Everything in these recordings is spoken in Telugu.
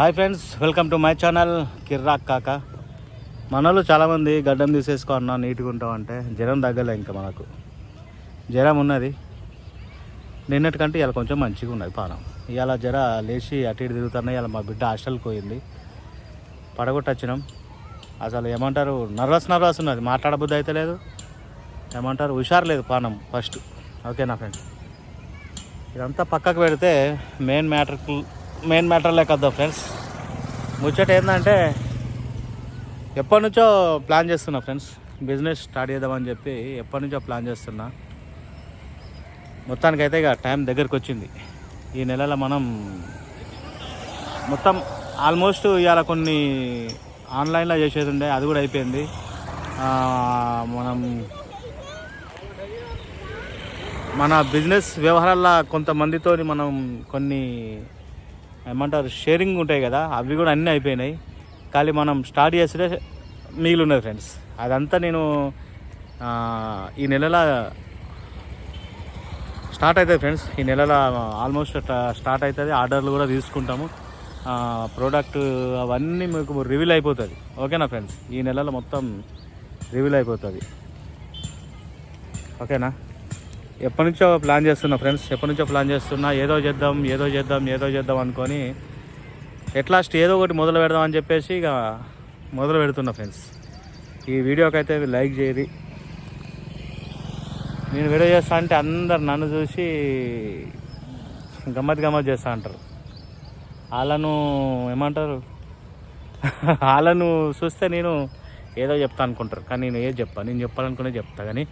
Hi friends welcome to my channel Kirrak Kaka. మనలో చాలామంది గడ్డం తీసేసుకో అన్నా నీట్గా ఉంటాం అంటే జ్వరం తగ్గలే ఇంకా మనకు. జ్వరం ఉన్నది. నిన్నటికంటే ఇలా కొంచెం మంచిగా ఉన్నది పానం. ఇవాళ జ్వర లేచి అటు ఇటు తిరుగుతున్నాయి ఇలా మా బిడ్డ హాస్టల్కి పోయింది. పడగొట్టొచ్చినాం. అసలు ఏమంటారు నర్వస్ నర్వస్ ఉన్నది. మాట్లాడబుద్ధి అయితే లేదు. ఏమంటారు హుషారు లేదు పానం ఫస్ట్. ఓకేనా ఫ్రెండ్స్? ఇదంతా పక్కకు పెడితే మెయిన్ మ్యాటర్కు మెయిన్ మ్యాటర్లే కదా ఫ్రెండ్స్ ముచ్చట ఏంటంటే ఎప్పటి నుంచో ప్లాన్ చేస్తున్నా ఫ్రెండ్స్ బిజినెస్ స్టార్ట్ చేద్దామని చెప్పి ఎప్పటి నుంచో ప్లాన్ చేస్తున్నా. మొత్తానికైతే ఇక టైం దగ్గరికి వచ్చింది. ఈ నెలలో మనం మొత్తం ఆల్మోస్ట్ ఇవాళ కొన్ని ఆన్లైన్లో చేసేది ఉండే అది కూడా అయిపోయింది. మనం మన బిజినెస్ వ్యవహారాల్లో కొంతమందితో మనం కొన్ని ఏమంటారు షేరింగ్ ఉంటాయి కదా అవి కూడా అన్నీ అయిపోయినాయి. కానీ మనం స్టార్ట్ చేస్తే మిగిలిన్నది ఫ్రెండ్స్ అదంతా నేను ఈ నెలల స్టార్ట్ అవుతుంది ఫ్రెండ్స్ ఈ నెలల ఆల్మోస్ట్ స్టార్ట్ అవుతుంది. ఆర్డర్లు కూడా తీసుకుంటాము. ప్రోడక్ట్ అవన్నీ మీకు రివీల్ అయిపోతుంది. ఓకేనా ఫ్రెండ్స్ ఈ నెలలో మొత్తం రివీల్ అయిపోతుంది. ఓకేనా? ఎప్పటి నుంచో ప్లాన్ చేస్తున్నా ఫ్రెండ్స్ ఎప్పటి నుంచో ప్లాన్ చేస్తున్నా ఏదో చేద్దాం ఏదో చేద్దాం ఏదో చేద్దాం అనుకొని ఎట్లాస్ట్ ఏదో ఒకటి మొదలు పెడదాం అని చెప్పేసి ఇక మొదలు పెడుతున్నా ఫ్రెండ్స్. ఈ వీడియోకి అయితే లైక్ చేయరి నేను వీడియో చేస్తా అంటే అందరు నన్ను చూసి గమ్మత్ గమ్మత్ చేస్తా అంటారు. వాళ్ళను ఏమంటారు? వాళ్ళను చూస్తే నేను ఏదో చెప్తా అనుకుంటారు. కానీ నేను ఏది చెప్పాను? నేను చెప్పాలనుకునే చెప్తా. కానీ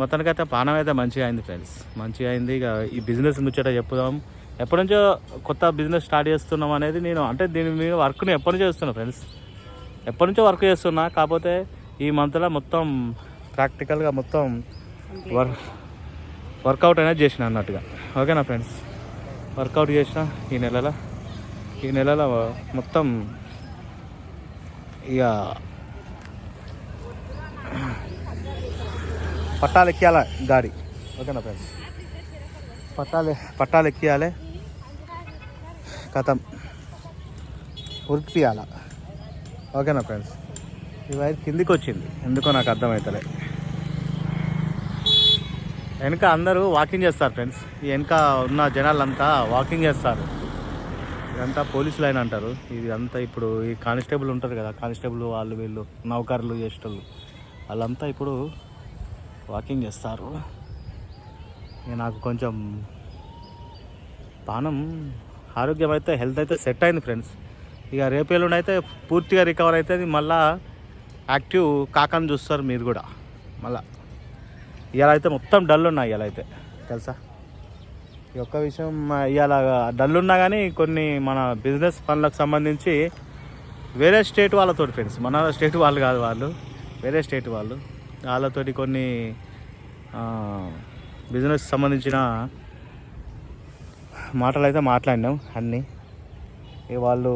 మొత్తానికైతే పానం అయితే మంచిగా అయింది ఫ్రెండ్స్ మంచిగా అయింది. ఇక ఈ బిజినెస్ ముచ్చట చెప్పుదాం. ఎప్పటి నుంచో కొత్త బిజినెస్ స్టార్ట్ చేస్తున్నాం అనేది నేను అంటే దీని మీద వర్క్ని ఎప్పటి నుంచో చేస్తున్నా ఫ్రెండ్స్ ఎప్పటి నుంచో వర్క్ చేస్తున్నా కాకపోతే ఈ మంత్లో మొత్తం ప్రాక్టికల్గా మొత్తం వర్ వర్కౌట్ అనేది చేసిన అన్నట్టుగా. ఓకేనా ఫ్రెండ్స్ వర్కౌట్ చేసిన ఈ నెలలో ఈ నెలలో మొత్తం ఇక పట్టాలు ఎక్కియాల గాడి? ఓకేనా ఫ్రెండ్స్? పట్టాలు పట్టాలు ఎక్కియాలి. కథం. ఉరికియాల ఓకేనా ఫ్రెండ్స్? ఈ వైర్ కిందికి వచ్చింది ఎందుకో నాకు అర్థమవుతలే వెనక అందరూ వాకింగ్ చేస్తారు ఫ్రెండ్స్. ఈ వెనక ఉన్న జనాలంతా వాకింగ్ చేస్తారు. ఇదంతా పోలీసు లైన్ అంటారు. ఇది అంతా ఇప్పుడు ఈ కానిస్టేబుల్ ఉంటారు కదా కానిస్టేబుల్ వాళ్ళు వీళ్ళు నౌకర్లు చేసేటోళ్ళు. వాళ్ళంతా ఇప్పుడు వాకింగ్ చేస్తారు. ఇక నాకు కొంచెం పానం ఆరోగ్యం అయితే హెల్త్ అయితే సెట్ అయింది ఫ్రెండ్స్. ఇక రేపు ఎల్లుండి అయితే పూర్తిగా రికవర్ అవుతుంది. మళ్ళా యాక్టివ్ కాకని చూస్తారు మీరు కూడా. మళ్ళా ఇవాళ అయితే మొత్తం డల్ ఉన్నాయి ఇవాళ అయితే. తెలుసా? ఈ ఒక్క విషయం ఇవాళ డల్ ఉన్నా కానీ కొన్ని మన బిజినెస్ పనులకు సంబంధించి వేరే స్టేట్ వాళ్ళతో ఫ్రెండ్స్. మన స్టేట్ వాళ్ళు కాదు వాళ్ళు. వేరే స్టేట్ వాళ్ళు. వాళ్ళతోటి కొన్ని బిజినెస్ సంబంధించిన మాటలు అయితే మాట్లాడినాం అన్నీ. ఇక వాళ్ళు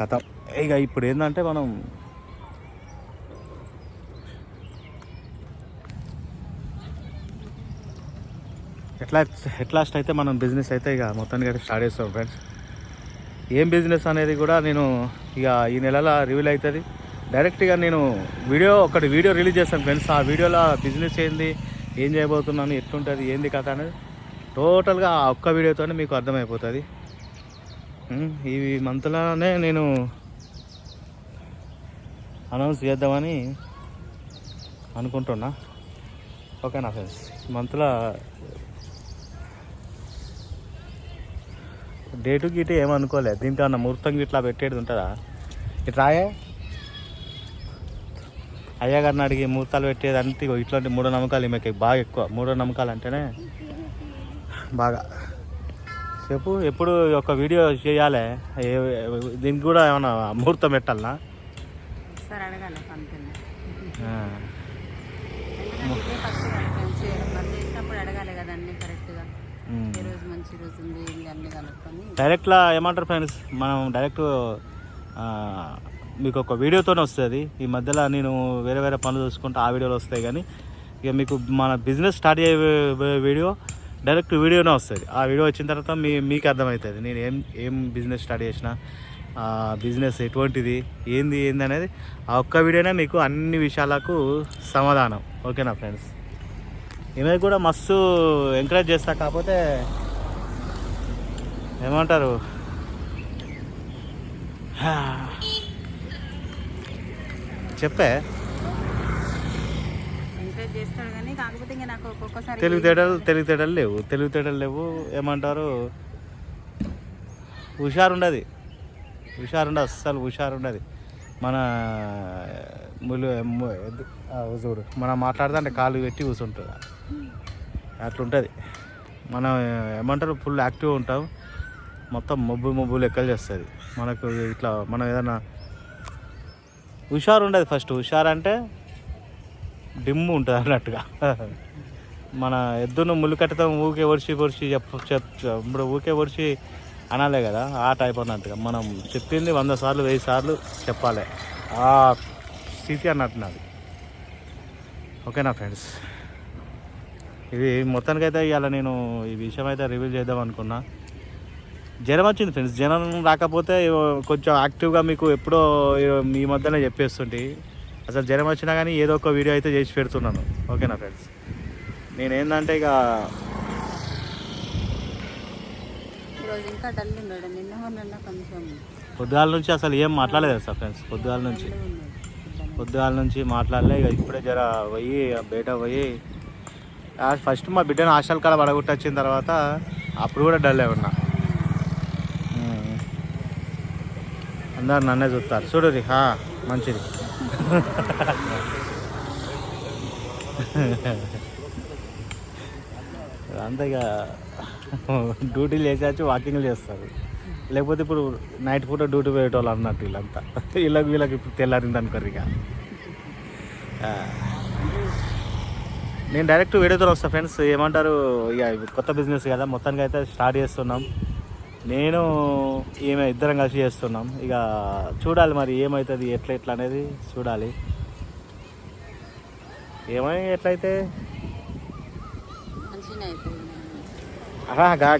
కథ. ఇక ఇప్పుడు ఏంటంటే మనం ఎట్లా ఎట్లాస్ట్ అయితే మనం బిజినెస్ అయితే ఇక మొత్తానికి అయితే స్టార్ట్ చేస్తాం ఫ్రెండ్స్ ఏం బిజినెస్ అనేది కూడా నేను ఇక ఈ నెలలో రివీల్ అవుతుంది. డైరెక్ట్గా నేను వీడియో ఒకటి వీడియో రిలీజ్ చేస్తాను ఫ్రెండ్స్. ఆ వీడియోలో బిజినెస్ ఏంది ఏం చేయబోతున్నాను ఎట్లుంటుంది ఏంది కథ అనేది టోటల్గా ఆ ఒక్క వీడియోతోనే మీకు అర్థమైపోతుంది. ఈ మంత్లోనే నేను అనౌన్స్ చేద్దామని అనుకుంటున్నా. ఓకేనా ఫ్రెండ్స్? మంత్లో డేటు గీటు ఏమనుకోలేదు దీనికన్నా ముహూర్తం ఇట్లా పెట్టేది ఉంటుందా? ఇటు రాయే? అయ్యగారిని అడిగి ముహూర్తాలు పెట్టేది ఇగో ఇట్లాంటి మూఢ నమ్మకాలు ఈమెకి బాగా ఎక్కువ. మూఢ నమ్మకాలు అంటేనే బాగా. చెప్పు ఎప్పుడు ఒక వీడియో చేయాలి? ఏ- దీనికి కూడా ఏమన్నా ముహూర్తం పెట్టాలనా? డైరెక్ట్లా ఏమంటారు ఫ్రెండ్స్? మనం డైరెక్ట్ మీకు ఒక వీడియోతోనే వస్తుంది. ఈ మధ్యలో నేను వేరే వేరే పనులు చూసుకుంటే ఆ వీడియోలు వస్తాయి కానీ ఇక మీకు మన బిజినెస్ స్టార్ట్ అయ్యే వీడియో డైరెక్ట్ వీడియోనే వస్తుంది. ఆ వీడియో వచ్చిన తర్వాత మీ మీకు అర్థమవుతుంది. నేను ఏం ఏం బిజినెస్ స్టార్ట్ చేసిన ఆ బిజినెస్ ఎటువంటిది ఏంది ఏంది అనేది ఆ ఒక్క వీడియోనే మీకు అన్ని విషయాలకు సమాధానం. ఓకేనా ఫ్రెండ్స్? ఈమె కూడా మస్తు ఎంకరేజ్ చేస్తా కాకపోతే ఏమంటారు? చెప్పే. తెలివితేటలు తెలివితేటలు లేవు. తెలివితేటలు లేవు. ఏమంటారు? హుషారు ఉండదు హుషారు ఉండదు అస్సలు హుషారు ఉండదు మన ములు ము- ఎద్దు- ఆ, చూడు మనం మాట్లాడుతుంటే కాలు పెట్టి కూర్చుంటుంది అట్లుంటుంది. మనం ఏమంటారు? ఫుల్ యాక్టివ్ ఉంటాం. మొత్తం మబ్బు మబ్బు లెక్కలు చేస్తుంది. మనకు ఇట్లా మనం ఏదైనా హుషారు ఉండదు ఫస్ట్. హుషారు అంటే డిమ్ము ఉంటుంది అన్నట్టుగా. మన ఎద్దును ముళ్ళుకట్టతో ఊకే ఒడిచి పొడిచి చెప్ప చెప్ ఇప్పుడు ఊకే ఒడిచి అనాలే కదా ఆ టైప్ అన్నట్టుగా. మనం చెప్పింది వంద సార్లు వెయ్యి సార్లు చెప్పాలి. ఆ స్థితి అన్నట్టు నాది. ఓకేనా ఫ్రెండ్స్? ఇది మొత్తానికైతే ఇవాళ నేను ఈ విషయం అయితే రివీల్ చేద్దాం అనుకున్నా. జ్వరం వచ్చింది ఫ్రెండ్స్ జ్వరం రాకపోతే కొంచెం యాక్టివ్గా మీకు ఎప్పుడో మీ మధ్యనే చెప్పేస్తుంటే. అసలు జ్వరం వచ్చినా కానీ ఏదో ఒక వీడియో అయితే చేసి పెడుతున్నాను. ఓకేనా ఫ్రెండ్స్ ఇక ఈరోజు ఇంకా పొద్దుగాల నుంచి అసలు ఏం మాట్లాడలేదు సార్ ఫ్రెండ్స్ పొద్దుగాల నుంచి. పొద్దుగాల నుంచి మాట్లాడలే ఇక ఇప్పుడే జర పోయి బయట పోయి ఫస్ట్ మా బిడ్డను హాస్టల్ కాడ పడగొట్టి వచ్చిన తర్వాత అప్పుడు కూడా డల్లే ఉన్నా. అందరు నన్నే చూస్తారు. చూడు హా మంచిది. అంతా ఇక డ్యూటీలు చేసేసి వాకింగ్లు చేస్తారు. లేకపోతే ఇప్పుడు నైట్ పూట డ్యూటీ పోయేటోళ్ళు అన్నట్టు వీళ్ళంతా. వీళ్ళకి వీళ్ళకి ఇప్పుడు తెల్లారింది అనుకోరు ఇక. నేను డైరెక్ట్ వీడియోతో వస్తా ఫ్రెండ్స్. ఏమంటారు ఇక కొత్త బిజినెస్ కదా మొత్తానికి అయితే స్టార్ట్ చేస్తున్నాం. నేను ఈమె ఇద్దరం కలిసి చేస్తున్నాం. ఇక చూడాలి మరి ఏమవుతుంది ఎట్లా ఎట్లా అనేది చూడాలి. ఏమై ఎట్లయితే?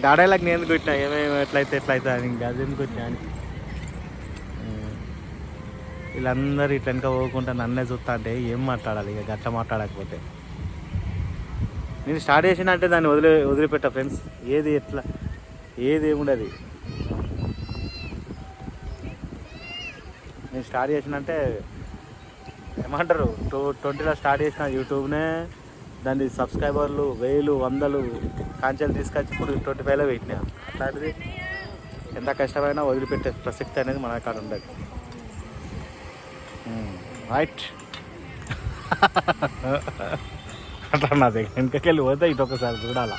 గాడేలకు నేను ఎందుకు కొట్టినా? ఏమేమి ఎట్లయితే ఎట్లయితే అని ఎందుకు కొట్టినా అని. వీళ్ళందరూ ఇట్లా వెనక పోకుండా నన్నే చూస్తా అంటే ఏం మాట్లాడాలి? ఇక గట్ల మాట్లాడకపోతే. నేను స్టార్ట్ చేసిన అంటే దాన్ని వదిలి వదిలిపెట్టా ఫ్రెండ్స్. ఏది ఎట్లా? ఏది ఏముండదు. నేను స్టార్ట్ చేసినంటే ఏమంటారు? టూ ట్వంటీలో స్టార్ట్ చేసిన యూట్యూబ్నే దాని సబ్స్క్రైబర్లు వేలు వందలు కాంచెలు తీసుకొచ్చి ఇప్పుడు ట్వంటీ ఫైవ్లో పెట్టినా. అట్లాంటిది ఎంత కష్టమైనా వదిలిపెట్టే ప్రసక్తి అనేది మన కాడ ఉండదు. రైట్. అట్లా నా దగ్గర వెనకకెళ్ళి పోతే ఇటు ఒకసారి చూడాలా.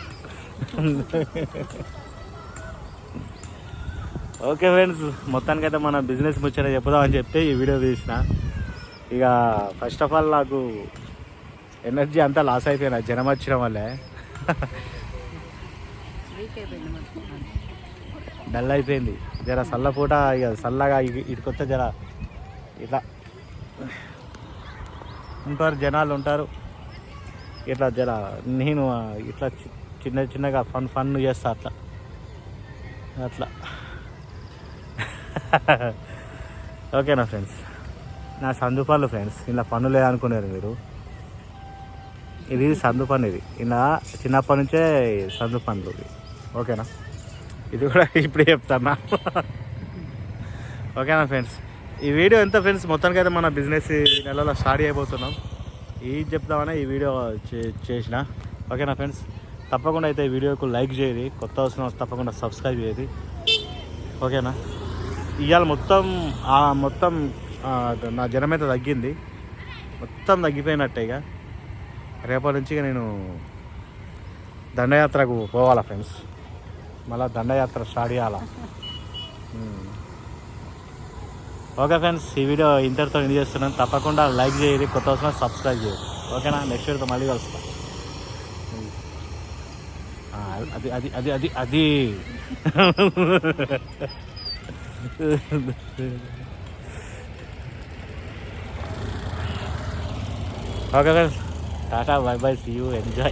ఓకే ఫ్రెండ్స్ మొత్తానికైతే మన బిజినెస్ ముచ్చట చెప్పుదామని చెప్పి ఈ వీడియో తీసిన. ఇక ఫస్ట్ ఆఫ్ ఆల్ నాకు ఎనర్జీ అంతా లాస్ అయిపోయినా జనం వచ్చిన వల్లే అయిపోయింది డల్ అయిపోయింది. జర సల్లపూట ఇక సల్లగా ఇ- ఇటుకొస్తే జర ఇట్లా ఉంటారు జనాలు ఉంటారు. ఇట్లా జర నేను ఇట్లా చి- చిన్న చిన్నగా ఫన్ ఫన్ చేస్తా అట్లా. అట్లా. ఓకేనా ఫ్రెండ్స్ నా సందు పనులు ఫ్రెండ్స్ ఇలా పనులు అనుకున్నారు మీరు. ఇది సందు పని ఇది. ఇలా చిన్నప్పటి నుంచే సందు పనులు ఇది. ఓకేనా ఇది కూడా ఇప్పుడే చెప్తాను? ఓకేనా ఫ్రెండ్స్ ఈ వీడియో ఎంత ఫ్రెండ్స్ మొత్తానికి అయితే మన బిజినెస్ ఈ నెలలో స్టార్ట్ అయిపోతున్నాం ఏం చెప్తామనే ఈ వీడియో చే- చేసిన. ఓకేనా ఫ్రెండ్స్ తప్పకుండా అయితే ఈ వీడియోకు లైక్ చేయది కొత్త వస్తున్న తప్పకుండా సబ్స్క్రైబ్ చేయది ఓకేనా ఇవాళ మొత్తం ఆ మొత్తం నా జనం అయితే తగ్గింది. మొత్తం తగ్గిపోయినట్టే ఇక. రేపటి నుంచి ఇక నేను దండయాత్రకు పోవాలా ఫ్రెండ్స్. మళ్ళీ దండయాత్ర స్టార్ట్ చేయాలా. ఓకే ఫ్రెండ్స్ ఈ వీడియో ఇంతటితో ఎండ్ చేస్తున్నాను. తప్పకుండా లైక్ చేయండి కొత్త అవసరం సబ్స్క్రైబ్ చేయండి. ఓకేనా? నెక్స్ట్ వీడియోతో మళ్ళీ కలుస్తా. అది అది అది అది అది. હા કાકા tata bye bye see you enjoy